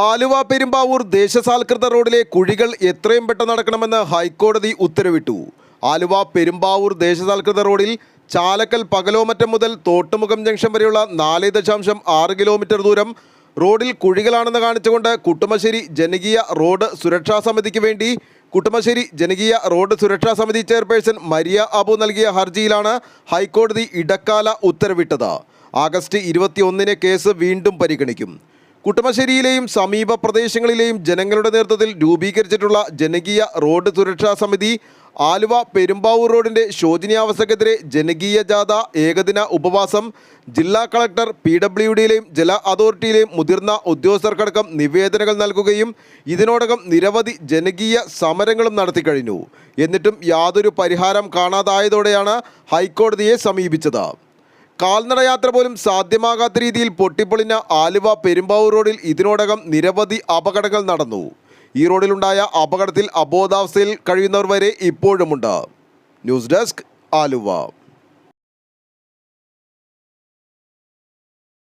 ആലുവ പെരുമ്പാവൂർ ദേശസാൽകൃത റോഡിലെ കുഴികൾ എത്രയും പെട്ടെന്ന് നടക്കണമെന്ന് ഹൈക്കോടതി ഉത്തരവിട്ടു. ആലുവ പെരുമ്പാവൂർ ദേശസാൽകൃത റോഡിൽ ചാലക്കൽ പകലോമറ്റം മുതൽ തോട്ടുമുഖം ജംഗ്ഷൻ വരെയുള്ള നാല് ദശാംശം ആറ് കിലോമീറ്റർ ദൂരം റോഡിൽ കുഴികളാണെന്ന് കാണിച്ചുകൊണ്ട് കുട്ടുമശ്ശേരി ജനകീയ റോഡ് സുരക്ഷാ സമിതിക്ക് വേണ്ടി കുട്ടുമശ്ശേരി ജനകീയ റോഡ് സുരക്ഷാ സമിതി ചെയർപേഴ്സൺ മരിയ അബു നൽകിയ ഹർജിയിലാണ് ഹൈക്കോടതി ഇടക്കാല ഉത്തരവിട്ടത്. ആഗസ്റ്റ് ഇരുപത്തിയൊന്നിന് കേസ് വീണ്ടും പരിഗണിക്കും. കുട്ടമശ്ശേരിയിലെയും സമീപ പ്രദേശങ്ങളിലെയും ജനങ്ങളുടെ നേതൃത്വത്തിൽ രൂപീകരിച്ചിട്ടുള്ള ജനകീയ റോഡ് സുരക്ഷാ സമിതി ആലുവ പെരുമ്പാവൂർ റോഡിന്റെ ശോചനീയാവസ്ഥക്കെതിരെ ജനകീയ ജാഥ ഏകദിന ഉപവാസം ജില്ലാ കളക്ടർ പി ഡബ്ല്യു ഡിയിലെയും ജല അതോറിറ്റിയിലെയും മുതിർന്ന ഉദ്യോഗസ്ഥർക്കടക്കം നിവേദനങ്ങൾ നൽകുകയും ഇതിനോടകം നിരവധി ജനകീയ സമരങ്ങളും നടത്തിക്കഴിഞ്ഞു. എന്നിട്ടും യാതൊരു പരിഹാരം കാണാതായതോടെയാണ് ഹൈക്കോടതിയെ സമീപിച്ചത്. കാൽനടയാത്ര പോലും സാധ്യമാകാത്ത രീതിയിൽ പൊട്ടിപ്പൊളിഞ്ഞ ആലുവ പെരുമ്പാവൂർ റോഡിൽ ഇതിനോടകം നിരവധി അപകടങ്ങൾ നടന്നു. ഈ റോഡിലുണ്ടായ അപകടത്തിൽ അബോധാവസ്ഥയിൽ കഴിയുന്നവർ വരെ ഇപ്പോഴുമുണ്ട്. News desk Aluva.